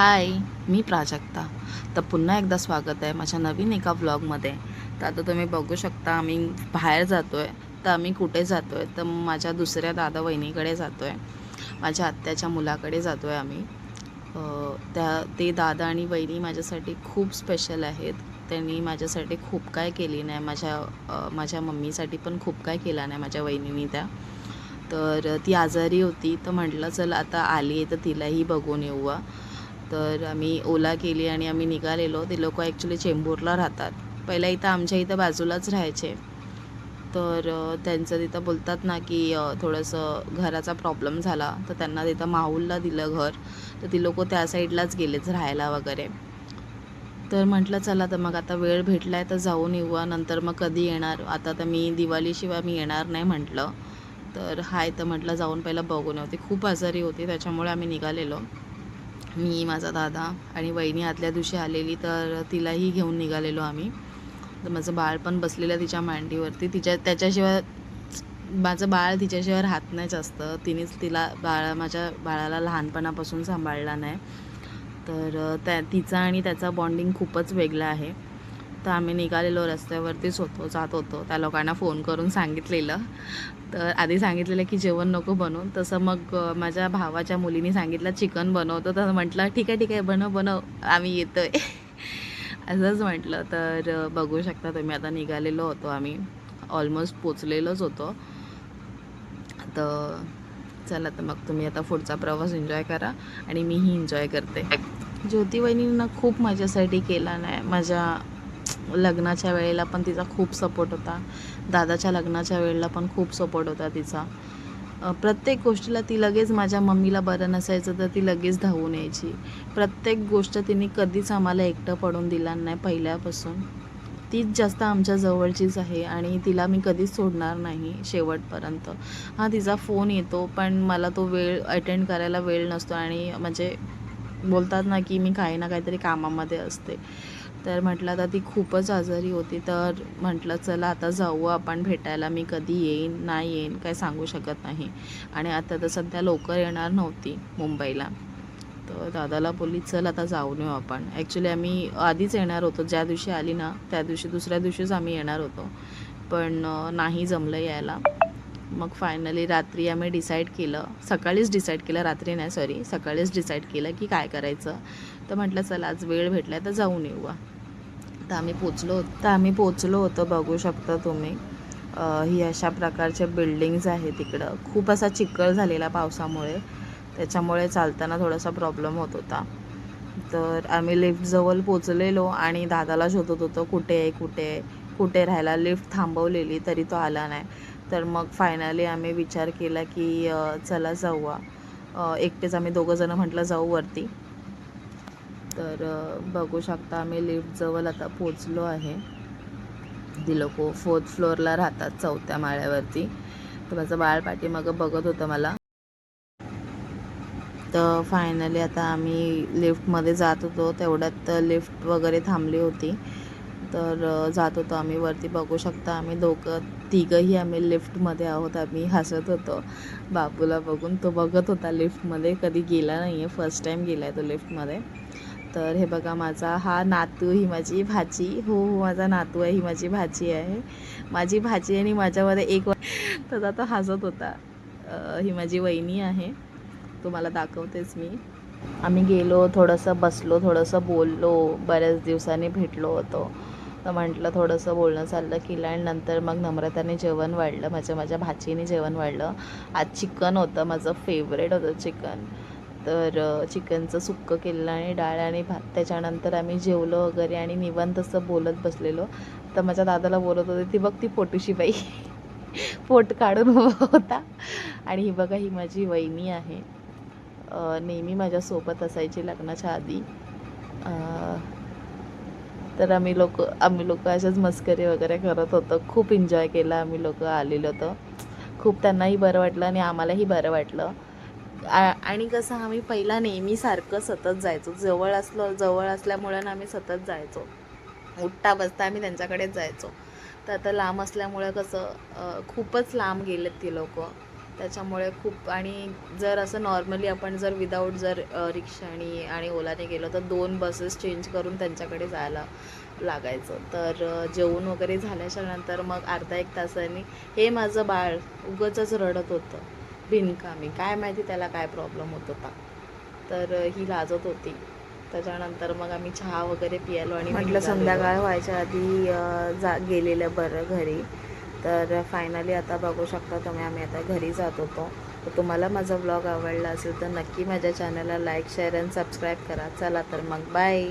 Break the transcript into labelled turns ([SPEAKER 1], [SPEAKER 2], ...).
[SPEAKER 1] हाय मी प्राजक्ता. तर पुन्हा एकदा स्वागत आहे माझ्या नवीन एका व्लॉगमध्ये तर आता तुम्ही बघू शकता आम्ही बाहेर जातो आहे तर आम्ही कुठे जातो आहे तर माझ्या दुसऱ्या दादा वहिनीकडे जातो आहे माझ्या आत्याच्या मुलाकडे जातो आहे आम्ही त्या ते दादा आणि वहिनी माझ्यासाठी खूप स्पेशल आहेत. त्यांनी माझ्यासाठी खूप काय केली नाही. माझ्या माझ्या मम्मीसाठी पण खूप काय केला नाही माझ्या वहिनीनी त्या. तर ती आजारी होती. तर म्हटलं चल आता आली आहे तर तिलाही बघून येऊ तर आम्ही ओला केली आणि आम्ही निघालेलो. ते लोक ॲक्च्युली चेंबूरला राहतात. पहिला इथं आमच्या इथं बाजूलाच राहायचे. तर त्यांचं तिथं बोलतात ना की थोडंसं घराचा प्रॉब्लेम झाला. तर त्यांना तिथं माहूलला दिलं घर. तर ती लोक त्या साईडलाच गेलेच राहायला वगैरे. तर म्हटलं चला तर मग आता वेळ भेटला आहे तर जाऊन येऊया. नंतर मग कधी येणार? आता तर मी दिवाळीशिवाय मी येणार नाही म्हटलं. तर हाय तर म्हटलं जाऊन पहिलं बघून होते खूप आजारी होती त्याच्यामुळे आम्ही निघालेलो. मी माझा दादा आणि वहिनी आदल्या दिवशी आलेली तर तिलाही घेऊन निघालेलो आम्ही. तर माझं बाळ पण बसलेलं तिच्या मांडीवरती. तिच्या त्याच्याशिवाय माझं बाळ तिच्याशिवाय राहत नाही जास्त. तिनेच तिला बाळा माझ्या बाळाला लहानपणापासून सांभाळला नाही. तर त्या तिचा आणि त्याचा बॉन्डिंग खूपच वेगळा आहे. तर आम्ही निघालेलो रस्त्यावरतीच होतो जात होतो. त्या लोकांना फोन करून सांगितलेलं. तर आधी सांगितलेलं की जेवण नको बनवून. तसं मग माझ्या भावाच्या मुलीने सांगितलं चिकन बनवतो. तर म्हटलं ठीक आहे ठीक आहे बनव बनव. आम्ही येतो आहे असंच म्हटलं. तर बघू शकता तुम्ही आता निघालेलो होतो आम्ही. ऑलमोस्ट पोचलेलोच होतो. तर चला तर मग तुम्ही आता पुढचा प्रवास एन्जॉय करा आणि मीही एन्जॉय करते. ज्योती वहिनीनं खूप माझ्यासाठी केला नाही. माझ्या लग्नाच्या वेळेला पण तिचा खूप सपोर्ट होता. दादाच्या लग्नाच्या वेळेला पण खूप सपोर्ट होता तिचा. प्रत्येक गोष्टीला ती लगेच माझ्या मम्मीला बरं नसायचं तर ती लगेच धावून यायची. प्रत्येक गोष्ट तिने कधीच आम्हाला एकटं पडून दिला नाही पहिल्यापासून. तीच जास्त आमच्या जवळचीच आहे आणि तिला मी कधीच सोडणार नाही शेवटपर्यंत. हा तिचा फोन येतो पण मला तो वेळ अटेंड करायला वेळ नसतो आणि म्हणजे बोलतात ना की मी काही ना काहीतरी कामामध्ये असते. तर म्हटलं आता ती खूपच आजारी होती तर म्हटलं चला आता जाऊ आपण भेटायला. मी कधी येईन नाही येईन काय सांगू शकत नाही. आणि आता तर सध्या लवकर येणार नव्हती मुंबईला. तर दादाला बोलली चल आता जाऊन येऊ आपण. ॲक्च्युली आम्ही आधीच येणार होतो. ज्या दिवशी आली ना त्या दिवशी दुसऱ्या दिवशीच आम्ही येणार होतो. पण नाही जमलं यायला. मग फायनली रात्री आम्ही डिसाईड केलं. सकाळीच डिसाईड केलं रात्री नाही सॉरी सकाळीच डिसाईड केलं की काय करायचं. तर म्हटलं चला आज वेळ भेटला तर जाऊन येऊया. तर आम्ही पोचलो तर आम्ही पोचलो होतो बघू शकता तुम्ही. ही अशा प्रकारच्या बिल्डिंग्ज आहेत तिकडं खूप असा चिखल झालेला पावसामुळे. त्याच्यामुळे चालताना थोडासा प्रॉब्लेम होत होता. तर आम्ही लिफ्टजवळ पोचलेलो आणि दादाला शोधत होतो कुठे आहे कुठे आहे? कुठे राहायला? लिफ्ट थांबवलेली तरी तो आला नाही. तर मग फायनली आम्ही विचार केला की चला जाऊया. एकटेच आम्ही दोघंजणं म्हटलं जाऊ वरती. तर बघू शकता आम्ही लिफ्टजवळ आता पोचलो आहे. ती लोक फोर्थ फ्लोअरला राहतात चौथ्या माळ्यावरती. तर माझं बाळ पाठीमागं बघत होतं मला. तर फायनली आता आम्ही लिफ्टमध्ये जात होतो. तेवढ्यात लिफ्ट वगैरे थांबली होती. तर जात होतो आम्ही. वरती बघू शकता आम्ही दोघं. तिघंही आम्ही लिफ्टमध्ये आहोत. आम्ही हसत होतो. बापूला बघून तो बघत होता लिफ्टमध्ये. कधी गेला नाही आहे फर्स्ट टाईम गेला आहे तो लिफ्टमध्ये. तर हे बघा माझा हा नातू ही माझी भाची. हो हो माझा नातू आहे. ही माझी भाची आहे. माझी भाची आणि माझ्यामध्ये एक व- तसा तो हसत होता. ही माझी वहिनी आहे. तुम्हाला दाखवतेच मी. आम्ही गेलो थोडंसं बसलो थोडंसं बोललो. बऱ्याच दिवसांनी भेटलो होतो. तर म्हटलं थोडंसं बोलणं चाललं केलं आणि नंतर मग नम्रताने जेवण वाढलं. माझ्या माझ्या भाचीने जेवण वाढलं. आज चिकन होतं माझं फेवरेट होतं चिकन. तर चिकनचं सुक्कं केलं आणि डाळ आणि भात. त्याच्यानंतर आम्ही जेवलो वगैरे आणि निवांत असं बोलत बसलेलो. तर माझ्या दादाला बोलत होते ती बघ ती पोटूशी बाई. पोट काढून उभा होता. आणि ही बघा ही माझी वहिनी आहे. नेहमी माझ्यासोबत असायची लग्नाच्या आधी. तर आम्ही लोक आम्ही लोक अशाच मस्करी वगैरे करत होतो. खूप एन्जॉय केला आम्ही लोक आलेलो होतो. खूप त्यांनाही बरं वाटलं आणि आम्हालाही बरं वाटलं. आ- आणि कसं आम्ही पहिला नेहमीसारखं सतत जायचो. जवळ असलं जवळ असल्यामुळे ना आम्ही सतत जायचो. उठता बसता आम्ही त्यांच्याकडेच जायचो. तर आता लांब असल्यामुळे कसं खूपच लांब गेलेत ती लोकं. त्याच्यामुळे खूप आणि जर असं नॉर्मली आपण जर विदाऊट जर रिक्षाने आणि ओलाने गेलो तर दोन बसेस चेंज करून त्यांच्याकडे जायला लागायचं. तर जेवण वगैरे झाल्याच्यानंतर मग अर्धा एक तासाने हे माझं बाळ उगंच रडत होतं. बिनकामी. काय माहिती त्याला काय प्रॉब्लेम होत होता. तर ही लाजत होती. त्याच्यानंतर मग आम्ही चहा वगैरे पियालो आणि म्हटलं संध्याकाळ व्हायच्या आधी जा गेलेलं बरं घरी. तर फायनली आता बघू शकता तुम्ही आम्ही आता घरी जात होतो. तर तुम्हाला माझा ब्लॉग आवडला असेल तर नक्की माझ्या चॅनलला लाईक शेअर आणि सबस्क्राईब करा. चला तर मग बाय